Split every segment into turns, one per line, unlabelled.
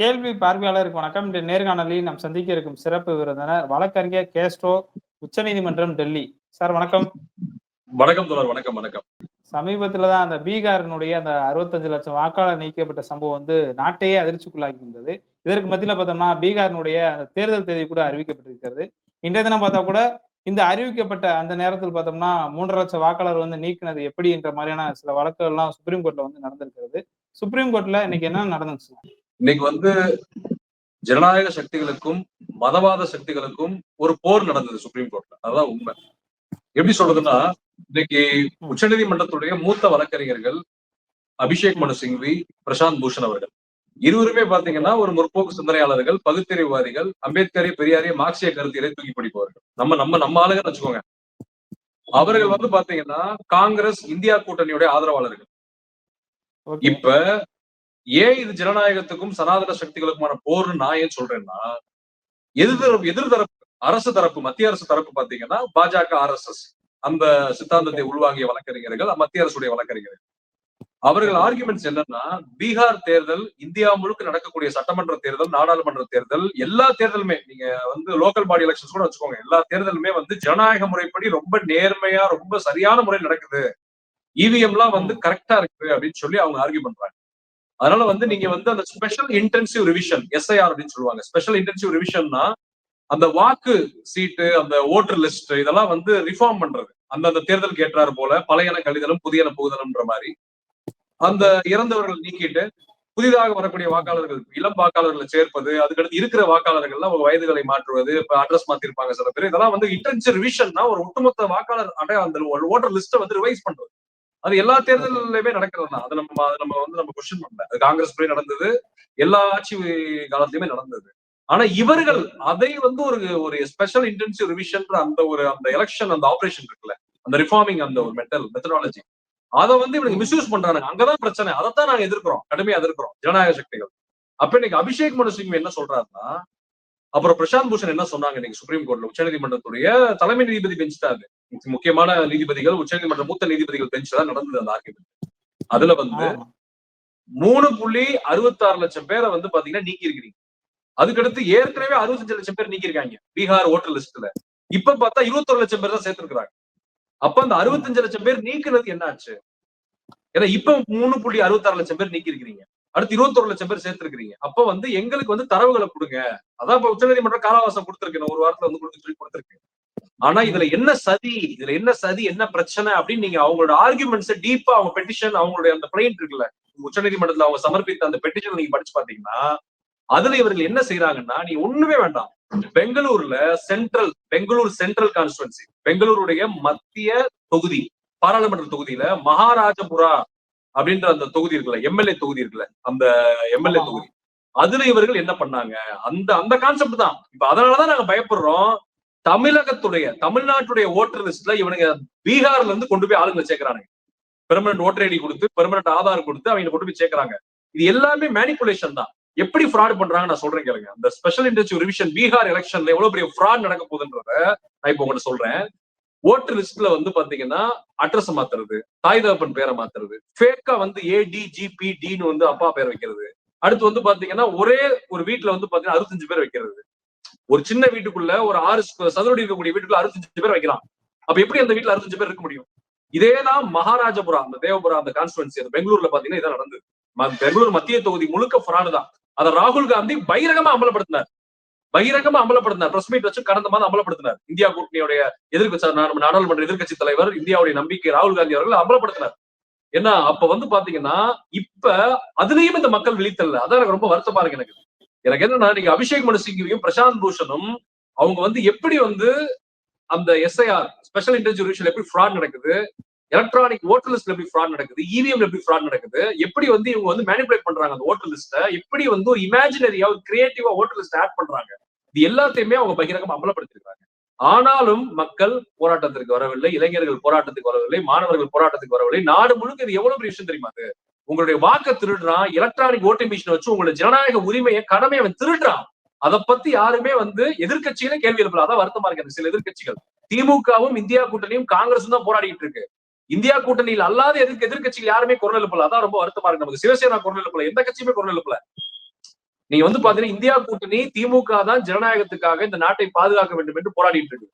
கேள்வி பார்வையாளருக்கு வணக்கம். இன்று நேர்காணலில் நாம் சந்திக்க இருக்கும் சிறப்பு விருந்தினர் வழக்கறிஞர் கேஸ்ட்ரோ உச்சநீதிமன்றம் டெல்லி. சார் வணக்கம்.
வணக்கம் தோழர் வணக்கம் வணக்கம்.
சமீபத்துல தான் அந்த பீகாரினுடைய அந்த அறுபத்தஞ்சு லட்சம் வாக்காளர் நீக்கப்பட்ட சம்பவம் வந்து நாட்டையே அதிர்ச்சிக்குள்ளாகி இருந்தது. இதற்கு மத்தியில பார்த்தோம்னா பீகாரினுடைய அந்த தேர்தல் தேதி கூட அறிவிக்கப்பட்டிருக்கிறது. இன்றைய தினம் பார்த்தா கூட இந்த அறிவிக்கப்பட்ட அந்த நேரத்தில் பார்த்தோம்னா மூன்றரை லட்சம் வாக்காளர் வந்து நீக்கினது எப்படி என்ற மாதிரியான சில வழக்குகள்லாம் சுப்ரீம் கோர்ட்ல வந்து நடந்திருக்கிறது. சுப்ரீம் கோர்ட்ல இன்னைக்கு என்ன நடந்துச்சு?
இன்னைக்கு வந்து ஜனநாயக சக்திகளுக்கும் மதவாத சக்திகளுக்கும் ஒரு போர் நடந்தது சுப்ரீம் கோர்ட்ல அதுதான் உண்மை. எப்படி சொல்றதுன்னா இன்னைக்கு உச்சநீதிமன்றத்துடைய மூத்த வழக்கறிஞர்கள் அபிஷேக் மனு சிங்வி பிரசாந்த் பூஷன் அவர்கள். இருவருமே பாத்தீங்கன்னா ஒரு முற்போக்கு சிந்தனையாளர்கள் பகுத்தறிவுவாதிகள் அம்பேத்கரை பெரியாரிய மார்க்சிய கருத்தியலை தூக்கி பிடிப்பவர்கள். நம்ம நம்ம நம்ம ஆளுங்கன்னு வச்சுக்கோங்க. அவர்கள் வந்து பாத்தீங்கன்னா காங்கிரஸ் இந்தியா கூட்டணியுடைய ஆதரவாளர்கள். இப்ப ஏன் இது ஜனநாயகத்துக்கும் சனாதன சக்திகளுக்குமான போர்னு நான் ஏன் சொல்றேன்னா எதிர்தரப்பு எதிர்தரப்பு அரசு தரப்பு மத்திய அரசு தரப்பு பாத்தீங்கன்னா பாஜக ஆர்எஸ்எஸ் அந்த சித்தாந்தத்தை உள்வாங்கிய வழக்கறிஞர்கள் மத்திய அரசுடைய வழக்கறிஞர்கள். அவர்கள் ஆர்குமெண்ட்ஸ் என்னன்னா பீகார் தேர்தல் இந்தியா முழுக்க நடக்கக்கூடிய சட்டமன்ற தேர்தல் நாடாளுமன்ற தேர்தல் எல்லா தேர்தலுமே நீங்க வந்து லோக்கல் பாடி எலெக்ஷன்ஸ் கூட வச்சுக்கோங்க எல்லா தேர்தலுமே வந்து ஜனநாயக முறைப்படி ரொம்ப நேர்மையா ரொம்ப சரியான முறையில் நடக்குது. இவிஎம் எல்லாம் வந்து கரெக்டா இருக்கு அப்படின்னு சொல்லி அவங்க ஆர்கியூ பண்றாங்க. அதனால வந்து நீங்க வந்து அந்த ஸ்பெஷல் இன்டென்சிவ் ரிவிஷன் எஸ்ஐஆர் அப்படின்னு சொல்லுவாங்க. ஸ்பெஷல் இன்டென்சிவ் ரிவிஷன்னா அந்த வாக்கு சீட்டு அந்த ஓட்டர் லிஸ்ட் இதெல்லாம் வந்து ரிஃபார்ம் பண்றது. அந்தந்த தேர்தலுக்கு ஏற்றாறு போல பழையன கழிதலும் புதியன புகுதலும்ன்ற மாதிரி. அந்த இறந்தவர்கள் நீக்கிட்டு புதிதாக வரக்கூடிய வாக்காளர்கள் இளம் வாக்காளர்களை சேர்ப்பது அதுக்கடுத்து இருக்கிற வாக்காளர்கள்லாம் அவங்க வயதுகளை மாற்றுவது இப்ப அட்ரஸ் மாத்திருப்பாங்க சில பேர். இதெல்லாம் வந்து இன்டென்சிவ் ரிவிஷன்னா ஒரு ஒட்டுமொத்த வாக்காளர் அடைய அந்த ஓட்டர் லிஸ்ட்டை வந்து ரிவைஸ் பண்றது. அது எல்லா தேர்தலுமே நடக்கிறது தான் அது நம்ம அது நம்ம வந்து நம்ம கொஸ்டின் பண்ணல. அது காங்கிரஸ் போய் நடந்தது எல்லா ஆட்சி காலத்திலுமே நடந்தது. ஆனா இவர்கள் அதை வந்து ஒரு ஒரு ஸ்பெஷல் இன்டென்சிவ் ரிவிஷன் அந்த ஒரு அந்த எலெக்ஷன் அந்த ஆபரேஷன் இருக்குல்ல அந்த ரிஃபார்மிங் அந்த ஒரு மெட்டல் மெத்தடாலஜி அதை வந்து இவனுக்கு மிஸ்யூஸ் பண்றாங்க அங்கதான் பிரச்சனை. அதைத்தான் நாங்க எதிர்க்கிறோம். கடுமையா எதிர்க்கிறோம். ஜனநாயக சக்திகள். அப்ப இன்னைக்கு அபிஷேக் மனு சிங் என்ன சொல்றாருன்னா அப்புறம் பிரசாந்த் பூஷன் என்ன சொன்னாங்க இன்னைக்கு சுப்ரீம் கோர்ட்ல? உச்சநீதிமன்றத்துடைய தலைமை நீதிபதி பெஞ்ச் தான் அது முக்கியமான நீதிபதிகள் உச்சநீதிமன்ற மூத்த நீதிபதிகள் பெஞ்ச் தான் நடந்தது அந்த ஆர்குமெண்ட் அதுல வந்து மூணு புள்ளி அறுபத்தி ஆறு லட்சம் பேரை வந்து பாத்தீங்கன்னா நீக்கி இருக்கிறீங்க அதுக்கடுத்து ஏற்கனவே அறுபத்தஞ்சு லட்சம் பேர் நீக்கிருக்காங்க பீகார் ஓட்டர் லிஸ்ட்ல. இப்ப பார்த்தா இருபத்தொரு லட்சம் பேர் தான் சேர்த்திருக்கிறாங்க. அப்ப அந்த அறுபத்தஞ்சு லட்சம் பேர் நீக்குறது என்ன ஆச்சு ஏன்னா இப்ப மூணு புள்ளி அறுபத்தாறு லட்சம் பேர் நீக்கி இருக்கிறீங்க அடுத்து இருபத்தொரு லட்சம் பேர் சேர்த்திருக்கிறீங்க. அப்ப வந்து எங்களுக்கு வந்து தரவுகளை கொடுங்க. அதான் இப்ப உச்சநீதிமன்றம் காலவாசம் கொடுத்திருக்கு ஒரு வாரத்துல வந்து கொடுத்து சொல்லி கொடுத்துருக்கேன். ஆனா இதுல என்ன சதி? இதுல என்ன சதி? என்ன பிரச்சனை? அப்படின்னு நீங்க அவங்களோட ஆர்குமெண்ட்ஸ் டீப்பா அவங்க பெட்டிஷன் அவங்களுடைய அந்த பிளைண்ட் இருக்குல்ல உச்சநீதிமன்றத்துல அவங்க சமர்ப்பித்த அந்த பெட்டிஷன் நீங்க படிச்சு பாத்தீங்கன்னா அதுல இவர்கள் என்ன செய்யறாங்கன்னா நீ ஒண்ணுமே வேண்டாம். பெங்களூர்ல சென்ட்ரல் பெங்களூர் சென்ட்ரல் கான்ஸ்டுவன்சி பெங்களூருடைய மத்திய தொகுதி பாராளுமன்ற தொகுதியில மகாராஜபுரா அப்படின்ற அந்த தொகுதி இருக்குல்ல எம்எல்ஏ தொகுதி இருக்குல்ல அந்த எம்எல்ஏ தொகுதி. அதுல இவர்கள் என்ன பண்ணாங்க? அந்த அந்த கான்செப்ட் தான். இப்ப அதனாலதான் நாங்க பயப்படுறோம். தமிழகத்துடைய தமிழ்நாட்டுடைய ஓட்டர் லிஸ்ட்ல இவனுங்க பீகார்ல இருந்து கொண்டு போய் ஆளுங்களை சேர்க்கிறானுங்க. பெர்மனன்ட் ஓட்டர் ஐடி கொடுத்து பெர்மனன்ட் ஆதார் கொடுத்து அவங்க கொண்டு போய் சேர்க்கிறாங்க. இது எல்லாமே மேனிப்புலேஷன் தான். எப்படி ஃப்ராட் பண்றாங்க நான் சொல்றேன் கேளுங்க. அந்த ஸ்பெஷல் இன்டென்சிவ் ரிவிஷன் பீகார் எலெக்ஷன்ல எவ்வளவு பெரிய ஃப்ராட் நடக்க போகுதுன்றத நான் இப்போ உங்கள்ட்ட சொல்றேன். ஓட்டர் லிஸ்ட்ல வந்து பாத்தீங்கன்னா அட்ரஸ் மாத்துறது தாய் தகப்பன் பேரை மாத்துறது ஃபேக்கா வந்து ஏடிஜிபி டின்னு வந்து அப்பா பேர் வைக்கிறது. அடுத்து வந்து பாத்தீங்கன்னா ஒரே ஒரு வீட்டுல வந்து பாத்தீங்கன்னா அறுபத்தஞ்சு பேர் வைக்கிறது. ஒரு சின்ன வீட்டுக்குள்ள ஒரு ஆறு சதுரடி இருக்கக்கூடிய வீட்டுக்குள்ள அறுபத்தஞ்சு பேர் வைக்கலாம். அப்ப எப்படி அந்த வீட்டுல அறுபத்தஞ்சு பேர் இருக்க முடியும்? இதேதான் மகாராஜபுரா அந்த தேவபுரா அந்த கான்ஸ்டுவன்சி அந்த பெங்களூர்ல பாத்தீங்கன்னா இதான் நடந்தது. பெங்களூர் மத்திய தொகுதி முழுக்க ஃப்ராடு தான். அதை ராகுல் காந்தி பகிரகமா அமலப்படுத்தினார் பகிரங்கமா அமலப்படுத்தினார். பிரஸ் மீட் வச்சு கடந்த மாதம் அமலப்படுத்தினார். இந்தியா கூட்டணியுடைய எதிர்கட்சி நாடாளுமன்ற எதிர்கட்சி தலைவர் இந்தியாவுடைய நம்பிக்கை ராகுல் காந்தி அவர்கள் அமலப்படுத்தினார். ஏன்னா அப்ப வந்து பாத்தீங்கன்னா இப்ப அதுலயும் இந்த மக்கள் விழித்தல்ல. அதான் எனக்கு ரொம்ப வருத்தமா இருக்கு எனக்கு. எனக்கு என்னன்னா நீங்க அபிஷேக் மனு சிங்கியும் பிரசாந்த் பூஷனும் அவங்க வந்து எப்படி வந்து அந்த எஸ்ஐஆர் ஸ்பெஷல் இன்டெலிஜென்ஸ் எப்படி ஃப்ராட் நடக்குது எலக்ட்ரானிக் ஓட்டர் லிஸ்ட்ல எப்படி ஃப்ராட் நடக்குது இவிஎம் எப்படி ஃப்ராட் நடக்குது எப்படி வந்து இவங்க வந்து மேனிபுலேட் பண்றாங்க அந்த ஓட்டர் லிஸ்ட்டை எப்படி வந்து ஒரு இமேஜினரியா ஒரு கிரியேட்டிவா ஓட்டர் லிஸ்ட் ஆட் பண்றாங்க. இது எல்லாத்தையுமே அவங்க பகிரங்கமா அமலப்படுத்திருக்காங்க ஆனாலும் மக்கள் போராட்டத்திற்கு வரவில்லை இளைஞர்கள் போராட்டத்துக்கு வரவில்லை மாணவர்கள் போராட்டத்துக்கு வரவில்லை. நாடு முழுக்க இது எவ்வளவு பெரிய விஷயம் தெரியுமா அது? உங்களுடைய வாக்க திருடுறான் எலக்ட்ரானிக் ஓட்டிங் மிஷின் வச்சு உங்களுடைய ஜனநாயக உரிமையை கடமை அவன் திருடுறான். அதை பத்தி யாருமே வந்து எதிர்கட்சிகளே கேள்வி எழுப்பல. அதான் வருத்தமா இருக்கு. சில எதிர்கட்சிகள் திமுகவும் இந்தியா கூட்டணியும் காங்கிரஸும் தான் போராடிட்டு இருக்கு. இந்தியா கூட்டணியில் அல்லாத எதிர்க்க எதிர்கட்சிகள் யாருமே குரல் எழுப்பல. அதான் ரொம்ப வருத்தமா இருக்கு நமக்கு. சிவசேனா குரல் எழுப்பல. எந்த கட்சியுமே குரல் எழுப்பல. நீங்க வந்து பாத்தீங்கன்னா இந்தியா கூட்டணி திமுக தான் ஜனநாயகத்துக்காக இந்த நாட்டை பாதுகாக்க வேண்டும் என்று போராடிட்டு இருக்கு.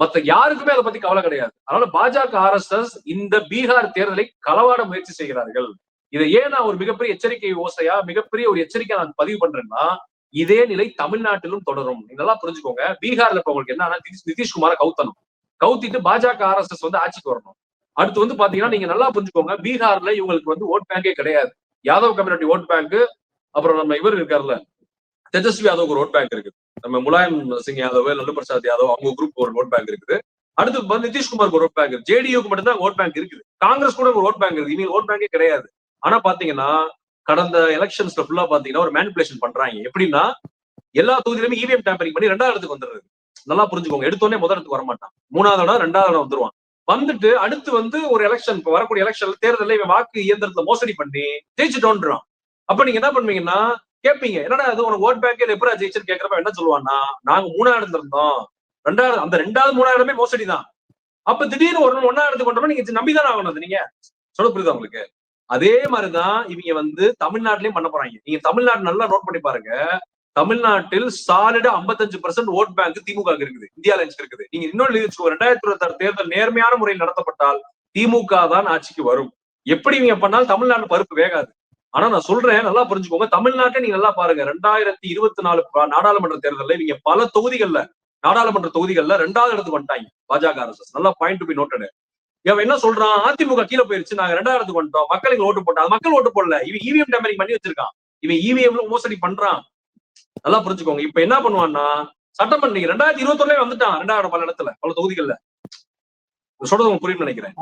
மத்த யாருக்குமே அதை பத்தி கவலை கிடையாது. அதனால பாஜக ஆர்எஸ்எஸ் இந்த பீகார் தேர்தலை களவாட முயற்சி செய்கிறார்கள். இதை ஏன் நான் ஒரு மிகப்பெரிய எச்சரிக்கை ஓசையா மிகப்பெரிய ஒரு எச்சரிக்கை நான் பதிவு பண்றேன்னா இதே நிலை தமிழ்நாட்டிலும் தொடரும். இதெல்லாம் நல்லா புரிஞ்சுக்கோங்க. பீகார்ல இப்ப உங்களுக்கு என்னன்னா நிதிஷ்குமார கவுத்தணும். கவுத்திட்டு பாஜக ஆர்எஸ்எஸ் வந்து ஆட்சிக்கு வரணும். அடுத்து வந்து பாத்தீங்கன்னா நீங்க நல்லா புரிஞ்சுக்கோங்க. பீகார்ல இவங்களுக்கு வந்து ஓட் பேங்கே கிடையாது. யாதவ் கம்யூனிட்டி ஓட் பேங்க் அப்புறம் நம்ம இவர் இருக்காருல்ல தேஜஸ்வி யாதவ் ஒரு ஓட் பேங்க் இருக்கு நம்ம முலாயம் சிங் யாதவ் லல்லு பிரசாத் யாதவ் அவங்க குரூப் ஒரு ஓட் பேங்க் இருக்குது. அடுத்து வந்து நிதிஷ்குமாருக்கு ஒரு ஓட் பேங்க் இருக்கு ஜேடியூக்கு மட்டும்தான் ஓட் பேங்க் இருக்குது. காங்கிரஸ் கூட ஒரு ஓட் பேங்க் இருக்கு இனி ஓட் பேங்கே கிடையாது. ஆனா பாத்தீங்கன்னா கடந்த எலெக்ஷன்ஸ்ல ஃபுல்லா பாத்தீங்கன்னா ஒரு மேனிபுலேஷன் பண்றாங்க. எப்படின்னா எல்லா தொகுதியிலுமே இவிஎம் டேம்பரிங் பண்ணி ரெண்டாவது இடத்துக்கு வந்துடுறது நல்லா புரிஞ்சுக்கோங்க. எடுத்தோடனே முதல் இடத்துக்கு வர மாட்டான் மூணாவது இடம் ரெண்டாவது இடம் வந்துருவான். வந்துட்டு அடுத்து வந்து ஒரு எலெக்ஷன் இப்ப வரக்கூடிய எலெக்ஷன் தேர்தலில் இவன் வாக்கு இயந்திரத்துல மோசடி பண்ணி ஜெயிச்சுட்டோன்றான். அப்ப நீங்க என்ன பண்ணுவீங்கன்னா கேட்பீங்க என்னடா அது உனக்கு ஓட் பேங்க் எப்படா ஜெயிச்சுன்னு கேட்கறப்ப என்ன சொல்லுவான்னா நாங்க மூணாவது இடத்துல இருந்தோம் ரெண்டாவது அந்த ரெண்டாவது மூணாவது இடமே மோசடி தான். அப்ப திடீர்னு ஒரு ஒன்னா இடத்துக்கு கொண்டோம்னா நீங்க நம்பிதான் ஆகணும் அது நீங்க. சொல்ல புரியுதா உங்களுக்கு? அதே மாதிரிதான் இவங்க வந்து தமிழ்நாட்டிலயும் பண்ண போறாங்க. நீங்க தமிழ்நாடு நல்லா நோட் பண்ணி பாருங்க. தமிழ்நாட்டில் சாலிடா 55% பர்சன்ட் ஓட் பேங்க் திமுக இருக்குது. இந்தியா அலைன்ஸ் இருக்குது. நீங்க இன்னொன்னு வச்சுக்கோ ரெண்டாயிரத்தி இருபத்தி ஆறு தேர்தல் நேர்மையான முறையில் நடத்தப்பட்டால் திமுக தான் ஆட்சிக்கு வரும். எப்படி இவங்க பண்ணாலும் தமிழ்நாடு பருப்பு வேகாது. ஆனா நான் சொல்றேன் நல்லா புரிஞ்சுக்கோங்க. தமிழ்நாட்டை நீங்க நல்லா பாருங்க. ரெண்டாயிரத்தி இருபத்தி நாலு நாடாளுமன்ற தேர்தலில் இவங்க பல தொகுதிகள்ல நாடாளுமன்ற தொகுதிகள்ல ரெண்டாவது இடத்துக்கு வந்துட்டாங்க பாஜக அரசு நல்லா பாயிண்ட் டு பி நோட்டடு இவன் என்ன சொல்றான்? அதிமுக கீழே போயிருச்சு நாங்க ரெண்டாயிரத்துக்கு வந்துட்டோம். மக்களுக்கு ஓட்டு போட்டோம். மக்கள் ஓட்டு போடல. இவன் இவிஎம் டேமரிங் பண்ணி வச்சிருக்கான். இவன் இவிஎம்ல மோசடி பண்றான். நல்லா புரிஞ்சுக்கோங்க. இப்ப என்ன பண்ணுவான்னா சட்டமன்ற நீங்க ரெண்டாயிரத்தி இருபத்தொன்னுல வந்துட்டான் ரெண்டாயிரம் பல இடத்துல பல தொகுதிகள்ல. சொல்றது உங்களுக்கு புரியும் நினைக்கிறேன்.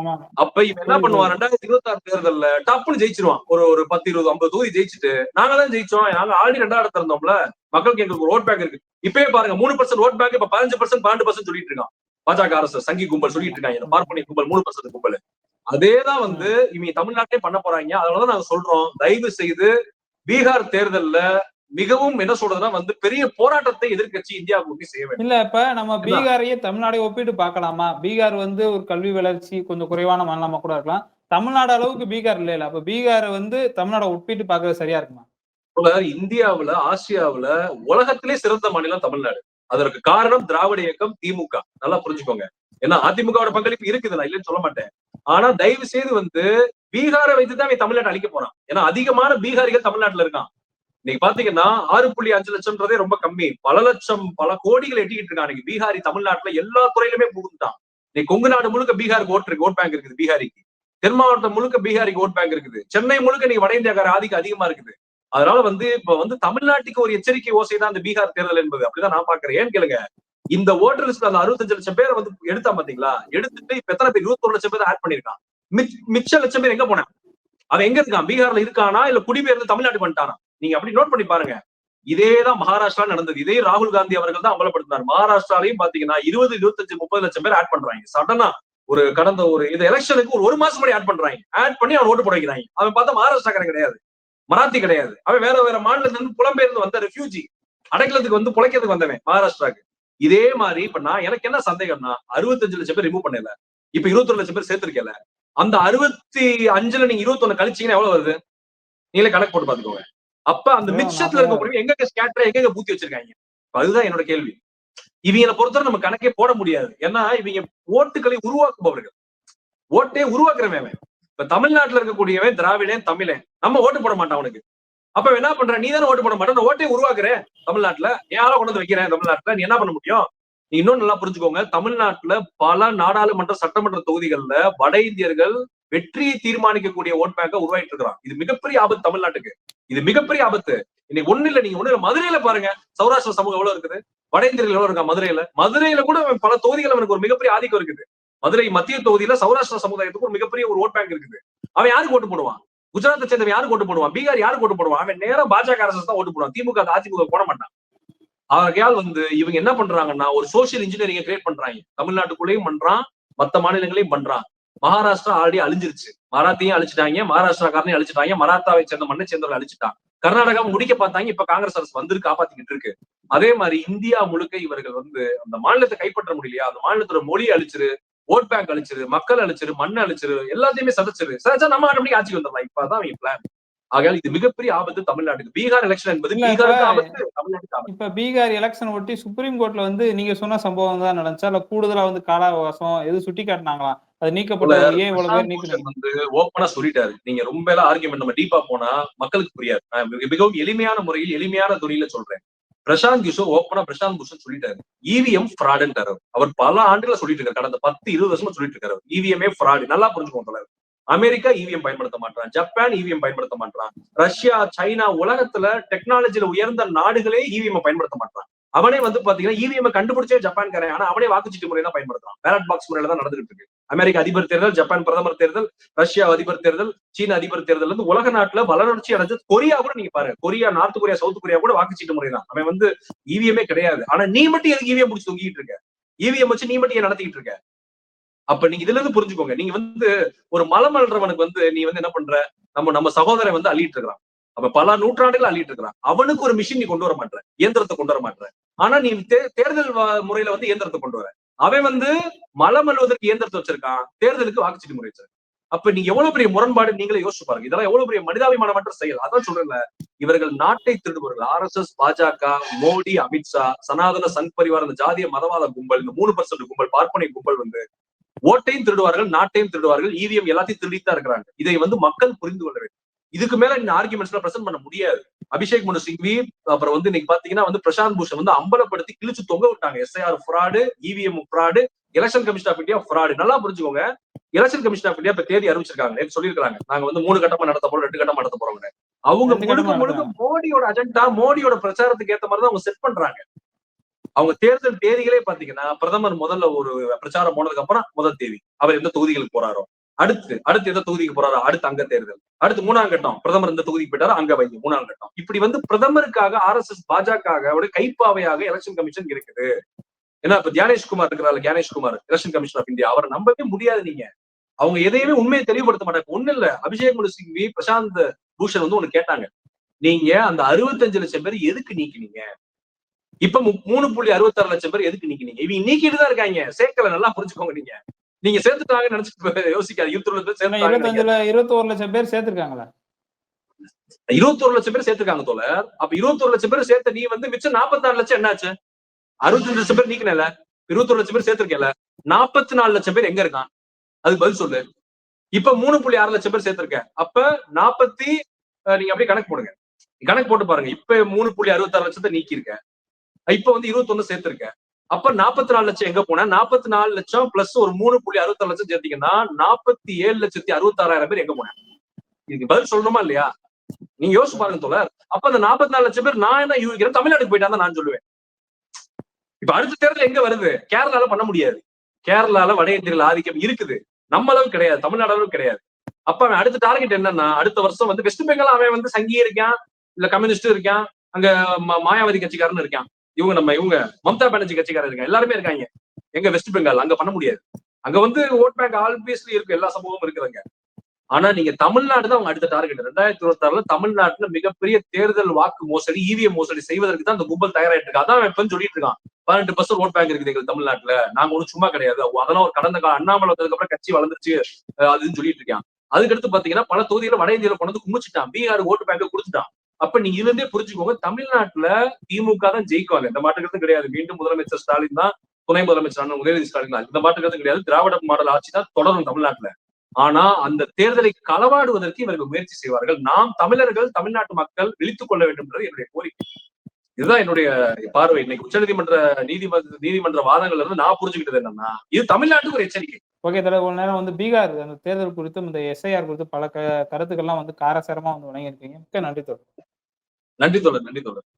அப்ப இவன் என்ன பண்ணுவான் ரெண்டாயிரத்தி இருபத்தி ஆறு தேர்தல்ல டப்புன்னு ஜெயிச்சிருவான். ஒரு ஒரு பத்து இருபது ஐம்பது தொகுதி ஜெயிச்சுட்டு நாங்க தான் ஜெயிச்சோம். நாங்க ஆல்ரெடி ரெண்டாயிரத்துல இருந்தோம்ல மக்களுக்கு எங்களுக்கு ஒரு ஓட் பேங்க் இருக்கு. இப்பயே பாருங்க மூணு பர்சன்ட் ஓட் பேங்க் இப்ப பதினஞ்சு பர்சன்ட் பன்னெண்டு பர்சன்ட் சொல்லிட்டு இருக்கான். பாஜக அரசு சங்கி கும்பல் சொல்லிட்டு இருக்காங்க. இந்த பார்ப்பனிய கும்பல் மூணு பர்சன்ட் கும்பல். அதேதான் வந்து இவங்க தமிழ்நாட்டிலே பண்ண போறாங்க. அதனாலதான் நாங்க சொல்றோம் தயவு செய்து பீகார் தேர்தல்ல மிகவும் என்ன சொல்றதுன்னா வந்து பெரிய போராட்டத்தை எதிர்க்கட்சி இந்தியா கூட்டி செய்ய வேண்டும்.
இல்ல இப்ப நம்ம பீகாரையே தமிழ்நாடை ஒப்பிட்டு பார்க்கலாமா? பீகார் வந்து ஒரு கல்வி வளர்ச்சி கொஞ்சம் குறைவான மாநிலமா கூட இருக்கலாம். தமிழ்நாடு அளவுக்கு பீகார் இல்ல அப்ப பீகாரை வந்து தமிழ்நாடை ஒப்பிட்டு பார்க்கறது சரியா இருக்குமா?
இந்தியாவுல ஆசியாவுல உலகத்திலே சிறந்த மாநிலம் தமிழ்நாடு. அதற்கு காரணம் திராவிட இயக்கம் திமுக. நல்லா புரிஞ்சுக்கோங்க. ஏன்னா அதிமுகவோட பங்களிப்பு இருக்குது நான் இல்லைன்னு சொல்ல மாட்டேன். ஆனா தயவு செய்து வந்து பீகாரை வைத்துதான் தமிழ்நாட்டை அழிக்க போறான். ஏன்னா அதிகமான பீகாரிகள் தமிழ்நாட்டுல இருக்கான். இன்னைக்கு பாத்தீங்கன்னா ஆறு புள்ளி அஞ்சு லட்சம்ன்றதே ரொம்ப கம்மி. பல லட்சம் பல கோடிகள் எட்டிக்கிட்டு இருக்கான் இன்னைக்கு பீகாரி தமிழ்நாட்டுல எல்லா துறையிலுமே புகுந்துட்டான் இன்னைக்கு கொங்கு நாடு முழுக்க பீகாருக்கு ஓட்டு இருக்கு ஓட் பேங்க் இருக்குது பீகாரிக்கு. தென் மாவட்டம் முழுக்க பீகாரிக்கு ஓட் பேங்க் இருக்குது. சென்னை முழுக்க இன்னைக்கு வட இந்தியாக்கார ஆதிக்கம் அதிகமா இருக்குது. அதனால வந்து இப்ப வந்து தமிழ்நாட்டுக்கு ஒரு எச்சரிக்கை ஓசை தான் இந்த பீகார் தேர்தல் என்பது. அப்படிதான் நான் பாக்குறேன். ஏன் கேளுங்க. இந்த ஓட்டர் லிஸ்ட்ல அந்த அறுபத்தஞ்சு லட்சம் பேர் வந்து எடுத்தா பாத்தீங்களா? எடுத்துட்டு இப்ப எத்தனை பேர்? இருபத்தொரு லட்சம் பேர் ஆட் பண்ணிருக்கான் மிச்ச- லட்சம் பேர் எங்க போனான் அவன் எங்க இருக்கான்? பீகார்ல இருக்கானா? இல்ல குடிபெயர்ந்து தமிழ்நாட்டுக்கு வந்துட்டானா? நீங்க அப்படி நோட் பண்ணி பாருங்க. இதேதான் மகாராஷ்டிரா நடந்தது. இதே ராகுல் காந்தி அவர்கள் தான் அமலப்படுத்தினார் மகாராஷ்டிராலையும் பாத்தீங்கன்னா இருபது இருபத்தஞ்சு முப்பது லட்சம் பேர் ஆட் பண்றாங்க. சடனா ஒரு கடந்த ஒரு இது எலெக்ஷனுக்கு ஒரு ஒரு மாசம் முன்னாடி ஆட் பண்றாங்க. ஆட் பண்ணி அவன் ஓட்டு போட வைக்கிறாங்க அவன் பார்த்தா மகாராஷ்டிராக்காரன் கிடையாது. மராத்தி கிடையாது. அவன் வேற வேற மாநிலத்துல இருந்து புலம்பெயர்ந்து வந்த ரெஃப்யூஜி அடைக்கலத்துக்கு வந்து புழைக்கிறதுக்கு வந்தவன் மகாராஷ்டிராக்கு. இதே மாதிரி இப்ப நான் எனக்கு என்ன சந்தேகம்னா அறுபத்தஞ்சு லட்சம் பேர் ரிமூவ் பண்ணல. இப்ப இருபத்தொரு லட்சம் பேர் சேர்த்திருக்கல. அந்த அறுபத்தி அஞ்சுல நீங்க இருபத்தொன்னு கழிச்சீங்கன்னா எவ்வளவு வருது? நீங்களே கணக்கு போட்டு பாத்துக்கோங்க அப்ப அந்த
ஆமா,
மிக்சத்துல இருக்கக்கூடிய எங்க ஸ்கேட்டர் எங்க பூத்தி வச்சிருக்காங்க? அதுதான் என்னோட கேள்வி. இவங்களை பொறுத்தவரை நம்ம கணக்கே போட முடியாது. ஏன்னா இவங்க ஓட்டுகளை உருவாக்குபவர்கள். ஓட்டே உருவாக்குறவன். இப்ப தமிழ்நாட்டுல இருக்கக்கூடியவன் திராவிடன் தமிழன். நம்ம ஓட்டு போட மாட்டான் அவனுக்கு. அப்ப என்ன பண்ற நீ தானே ஓட்டு போட மாட்டேன் ஓட்டே உருவாக்குறேன் தமிழ்நாட்டுல. யாரோ கொண்டு வந்து வைக்கிறேன் தமிழ்நாட்டுல? நீ என்ன பண்ண முடியும்? நீ இன்னும் நல்லா புரிஞ்சுக்கோங்க. தமிழ்நாட்டுல பல நாடாளுமன்ற சட்டமன்ற தொகுதிகள்ல வட இந்தியர்கள் வெற்றியை தீர்மானிக்கக்கூடிய ஓட் பேங்க உருவாயிட்டு இருக்கிறான் இது மிகப்பெரிய ஆபத்து தமிழ்நாட்டுக்கு. இது மிகப்பெரிய ஆபத்து. இன்னைக்கு ஒண்ணு இல்ல நீங்க ஒண்ணு மதுரையில பாருங்க. சௌராஷ்டிர சமூகம் எவ்வளவு இருக்குது? வட இந்தியர்கள் எவ்வளவு இருக்கா மதுரையில? மதுரையில கூட அவன் பல தொகுதிகள் அவனுக்கு ஒரு மிகப்பெரிய ஆதிக்கம் இருக்குது. மதுரை மத்திய தொகுதியில சௌராஷ்டிர சமுதாயத்துக்கு ஒரு மிகப்பெரிய ஒரு ஓட் பேங்க் இருக்குது. அவன் யாருக்கு ஓட்டு போடுவான்? குஜராத்தை சேர்ந்தவன் யாருக்கு ஓட்டு போடுவான்? பீகார் யாருக்கு ஓட்டு போடுவான்? அவன் நேரம் பாஜக அரசு தான் ஓட்டு போடுவான். திமுக அதிமுக போட மாட்டான். ஆகையால் வந்து இவங்க என்ன பண்றாங்கன்னா ஒரு சோசியல் இன்ஜினியரிங் கிரியேட் பண்றாங்க. தமிழ்நாட்டுக்குள்ளேயும் பண்றான் மத்த மாநிலங்களையும் பண்றான். மகாராஷ்டிரா ஆல்ரெடி அழிஞ்சிருச்சு. மராத்தியும் அழிச்சிட்டாங்க மகாராஷ்டிராக்காரனையும் அழிச்சிட்டாங்க மராத்தாவை சேர்ந்த மண்ணை சேர்ந்தவர்கள் அழிச்சிட்டாங்க. கர்நாடகா முடிக்க பார்த்தாங்க இப்ப காங்கிரஸ் அரசு வந்து காப்பாத்திக்கிட்டு இருக்கு. அதே மாதிரி இந்தியா முழுக்க இவர்கள் வந்து அந்த மாநிலத்தை கைப்பற்ற முடியலையா? அந்த மாநிலத்தோட மொழி அழிச்சிரு ஓட் பேங்க் அழிச்சிரு மக்கள் அழிச்சிரு மண் அழிச்சிரு எல்லாத்தையுமே சதைச்சிரு. சதைச்சா நம்ம ஆட்டோமேட்டிக் ஆட்சிக்கு வந்துடலாம். இப்பதான் அவங்க பிளான் ஆகையால் இது மிகப்பெரிய ஆபத்து தமிழ்நாட்டுக்கு. பீகார் எலெக்ஷன் என்பது பீகாருக்கு ஆபத்து தமிழ்நாட்டுக்கு
இப்ப பீகார் எலெக்ஷன் ஒட்டி சுப்ரீம் கோர்ட்ல வந்து நீங்க சொன்ன சம்பவம் தான் நடந்துச்சா? இல்ல கூடுதலா வந்து கால அவகாசம் எது சுட்டி காட்டினாங்களா? அது நீக்கப்பட்ட ஏன் இவ்வளவு பேர்
வந்து ஓப்பனா சொல்லிட்டாரு. நீங்க ரொம்ப எல்லாம் ஆர்குமெண்ட் நம்ம டீப்பா போனா மக்களுக்கு புரியாது. நான் மிகவும் எளிமையான முறையில் எளிமையான துணியில சொல்றேன். பிரசாந்த் கிஷோர் ஓப்பனா பிரசாந்த் பூஷன் சொல்லிட்டாரு. இவிஎம் ஃப்ராடுன்றாரு அவர். பல ஆண்டுகளை சொல்லிட்டு இருக்காரு. கடந்த பத்து இருபது வருஷமா சொல்லிட்டு இருக்காரு இவிஎம்ஏ ஃப்ராடு நல்லா புரிஞ்சுக்கோங்க அமெரிக்கா இவிஎம் பயன்படுத்த மாட்டான் ஜப்பான் இவிஎம் பயன்படுத்த மாட்டான் ரஷ்யா சைனா உலகத்துல டெக்னாலஜில உயர்ந்த நாடுகளே இவிஎம் பயன்படுத்த மாட்டான் அவனே வந்து பாத்தீங்கன்னா இவிஎம் கண்டுபிடிச்சே ஜப்பான்காரன். ஆனா அவனே வாக்குச்சீட்டு முறையில தான் பயன்படுத்துறான். பேலட் பாக்ஸ் முறையில தான் நடந்துகிட்டு இருக்கு. அமெரிக்க அதிபர் தேர்தல் ஜப்பான் பிரதமர் தேர்தல் ரஷ்யா அதிபர் தேர்தல் சீன அதிபர் தேர்தல் இருந்து உலக நாட்டுல வளர்ச்சி அடைஞ்சது கொரியா கூட நீங்க பாருங்க. Korea north Korea south Korea கூட வாக்குச்சீட்டு முறை தான். அவன் வந்து இவிஎம்மே கிடையாது. ஆனா நீ மட்டும் எதுக்கு இவிஎம் பிடிச்சி தூங்கிட்டு இருக்க? இவிஎம் வச்சு நீ மட்டும் ஏன் நடத்திட்டு இருக்க? அப்ப நீங்க இதுல இருந்து புரிஞ்சுக்கோங்க. நீங்க வந்து ஒரு மலம் அல்றவனுக்கு வந்து நீ வந்து என்ன பண்ற? நம்ம நம்ம சகோதரன் வந்து அள்ளிட்டு இருக்கிறான். அப்ப பல நூற்றாண்டுகள் அள்ளிட்டு இருக்கிறான். அவனுக்கு ஒரு மிஷின் நீ கொண்டு வர மாட்டேற இயந்திரத்தை கொண்டு வர மாட்டேற ஆனா நீ தே- தேர்தல் முறையில வந்து இயந்திரத்தை கொண்டு வர. அவன் வந்து மலம் அழுவதற்கு இயந்திரத்தை வச்சிருக்கான். தேர்தலுக்கு வாக்குச்சீட்டு முறை வச்சிருக்கான். அப்ப நீங்க எவ்வளவு பெரிய முரண்பாடு நீங்களே யோசிச்சு பாருங்க. இதெல்லாம் எவ்வளவு பெரிய மனிதாபிமானமற்ற செயல். அதான் சொல்றேன்ல. இவர்கள் நாட்டை திருடுபவர்கள். ஆர் எஸ் எஸ் பாஜக மோடி அமித்ஷா சனாதன சங் பரிவார் இந்த ஜாதிய மதவாத கும்பல் இந்த மூணு பர்சன்ட் கும்பல் பார்ப்பனை கும்பல் வந்து ஓட்டையும் திருடுவார்கள் நாட்டையும் திருடுவார்கள் இவிஎம் எல்லாத்தையும் திருடிட்டு தான் இருக்கிறாங்க. இதை வந்து மக்கள் புரிந்து கொள்ள வேண்டும். இதுக்கு மேல இந்த ஆர்குமெண்ட்ஸ் பிரசன்ட் பண்ண முடியாது. அபிஷேக் மனு சிங்வி அப்புறம் வந்து இன்னைக்கு பாத்தீங்கன்னா வந்து பிரசாந்த் பூஷன் வந்து அம்பலப்படுத்தி கிழிச்சு தொங்க விட்டாங்க. SIR fraud EVM fraud election commission of India fraud நல்லா புரிஞ்சுக்கோங்க. எலெக்ஷன் கமிஷன் ஆஃப் இந்தியா இப்ப தேதி அறிவிச்சிருக்காங்க சொல்லியிருக்காங்க நாங்க வந்து மூணு கட்டமா நடத்த போறோம் ரெண்டு கட்டமா நடத்த போறோம் அவங்க முழுக்க முழுக்க மோடியோட அஜெண்டா மோடியோட பிரச்சாரத்துக்கு ஏத்த மாதிரி தான் அவங்க செட் பண்றாங்க. அவங்க தேர்தல் தேதிகளே பாத்தீங்கன்னா பிரதமர் முதல்ல ஒரு பிரச்சாரம் போனதுக்கு அப்புறம் முதல் தேதி. அவர் எந்த தொகுதிகளுக்கு போறாரோ. அடுத்து அடுத்து எந்த தொகுதிக்கு போறாரோ அடுத்து அங்க தேர்தல். அடுத்து மூணாம் கட்டம் பிரதமர் இந்த தொகுதிக்கு போயிட்டாரோ அங்க வைங்க மூணாம் கட்டம். இப்படி வந்து பிரதமருக்காக ஆர் எஸ் எஸ் பாஜக கைப்பாவையாக எலெக்ஷன் கமிஷன் இருக்குது. ஏன்னா இப்ப தியானேஷ்குமார் இருக்கிறாரு Gyanesh Kumar election commission of India அவரை நம்பவே முடியாது நீங்க. அவங்க எதையுமே உண்மையை தெளிவுபடுத்த மாட்டாங்க. ஒண்ணு இல்ல. அபிஷேக் மனு சிங்வி பிரசாந்த் பூஷன் வந்து ஒண்ணு கேட்டாங்க. நீங்க அந்த அறுபத்தஞ்சு லட்சம் பேர் எதுக்கு நீக்கினீங்க? இப்ப மூணு புள்ளி அறுபத்தாறு லட்சம் பேர் எதுக்கு நீக்கினீங்க? இவங்க நீக்கிட்டு தான் இருக்காங்க. சேர்க்கல நல்லா புரிஞ்சுக்கோங்க நீங்க. நீங்க சேர்த்துட்டாங்க நினைச்சு யோசிக்காது இருபத்தி
இருபத்தோரு லட்சம் பேர் சேர்த்திருக்காங்களா.
இருபத்தோரு லட்சம் பேர் சேர்த்துருக்காங்க தோழர். அப்ப இருபத்தோரு லட்சம் பேர் சேர்த்த நீ வந்து மிச்சம் நாற்பத்தாறு லட்சம் என்னாச்சு? அறுபத்தஞ்சு லட்சம் பேர் நீக்கினல. இருபத்தோரு லட்சம் பேர் சேர்த்திருக்கல நாற்பத்தி நாலு லட்சம் பேர் எங்க இருக்கான்? அதுக்கு பதில் சொல்லு. இப்ப மூணு புள்ளி ஆறு லட்சம் பேர் சேர்த்திருக்க அப்ப நாற்பத்தி நீங்க அப்படியே கணக்கு போடுங்க. கணக்கு போட்டு பாருங்க. இப்ப மூணு புள்ளி அறுபத்தாறு லட்சத்தை நீக்கியிருக்க இப்ப வந்து இருபத்தொன்னு சேர்த்திருக்கேன். அப்ப நாற்பத்தி நாலு லட்சம் எங்க போனா? நாற்பத்தி நாலு லட்சம் பிளஸ் ஒரு மூணு புள்ளி அறுபத்தாறு லட்சம் சேர்த்தீங்கன்னா நாற்பத்தி ஏழு லட்சத்தி அறுபத்தாறாயிரம் பேர் எங்க போனேன் இதுக்கு பதில் சொல்லணுமா இல்லையா? நீங்க யோசிச்சு பாருங்க தோழர். அப்ப அந்த நாற்பத்தி நாலு லட்சம் பேர் நான் என்ன யூகிக்கிறேன்? தமிழ்நாட்டுக்கு போயிட்டா நான் சொல்லுவேன். இப்ப அடுத்த தேர்தல் எங்க வருது? கேரளால பண்ண முடியாது. கேரளால வட இந்தியர்கள் ஆதிக்கம் இருக்குது. நம்ம அளவு கிடையாது. தமிழ்நாடு அளவு கிடையாது. அப்ப அவன் அடுத்த டார்கெட் என்னன்னா அடுத்த வருஷம் வந்து வெஸ்ட் பெங்கால் அவன் வந்து சங்கி இருக்கான். இல்ல கம்யூனிஸ்ட் இருக்கான். அங்க மாயாவதி கட்சிக்காரன் இருக்கான். இவங்க நம்ம இவங்க மம்தா பானர்ஜி கட்சிக்காரர் இருக்காங்க. எல்லாருமே இருக்காங்க. எங்க வெஸ்ட் பெங்கால் அங்க பண்ண முடியாது. அங்க வந்து ஓட் பேங்க் ஆல்வியஸ்லி இருக்கு. எல்லா சமூகமும் இருக்கிறாங்க ஆனா நீங்க தமிழ்நாடு தான் அவங்க அடுத்த டார்கெட் ரெண்டாயிரத்தி இருபத்தி ஆறுல தமிழ்நாட்டுல மிகப்பெரிய தேர்தல் வாக்கு மோசடி இவிஎம் மோசடி செய்வதற்கு தான் அந்த கும்பல் தயாராயிட்டு இருக்கா அதான் இப்ப சொல்லிட்டு இருக்கான். பதினெட்டு பர்சன்ட் ஓட் பேங்க் இருக்குது எங்களுக்கு தமிழ்நாட்டுல. நாங்க ஒண்ணும் சும்மா கிடையாது. அதெல்லாம் ஒரு கடந்த கால அண்ணாமலை வந்ததுக்கு அப்புறம் கட்சி வளர்ந்துருச்சு அதுன்னு சொல்லிட்டு இருக்கான். அதுக்கடுத்து பாத்தீங்கன்னா பல தொகுதியில வட இந்தியாவில் கொண்டு வந்து குமிச்சுட்டான் பீகார் ஓட்டு பேங்க் கொடுத்துட்டான். அப்ப நீங்க இதுல இருந்தே புரிஞ்சுக்கோங்க தமிழ்நாட்டுல திமுக தான் ஜெயிக்குவாங்க. இந்த மாற்றுக்கிறது கிடையாது. மீண்டும் முதலமைச்சர் ஸ்டாலின் தான் துணை முதலமைச்சர் உதயநிதி ஸ்டாலின் தான். இந்த மாற்றுக்கிறது கிடையாது. திராவிட மாடல் ஆட்சி தான் தொடரும் தமிழ்நாட்டுல. ஆனா அந்த தேர்தலை களவாடுவதற்கு இவர்கள் முயற்சி செய்வார்கள். நாம் தமிழர்கள் தமிழ்நாட்டு மக்கள் விழித்துக் கொள்ள வேண்டும் என்றது என்னுடைய கோரிக்கை. இதுதான் என்னுடைய பார்வை. இன்னைக்கு உச்சநீதிமன்ற நீதிமன்ற நீதிமன்ற வாதங்கள்ல இருந்து நான் புரிஞ்சுக்கிட்டது என்னன்னா இது தமிழ்நாட்டுக்கு ஒரு எச்சரிக்கை.
ஓகே தலைவர் இவ்வளவு நேரம் வந்து பீகார் அந்த தேர்தல் குறித்தும் இந்த எஸ்ஐஆர் குறித்து பல க கருத்துக்கள்லாம் வந்து காரசாரமா வந்து வழங்கியிருக்கீங்க. மிக்க நன்றி தொடர்
நன்றி தோழர் நன்றி தோழர்.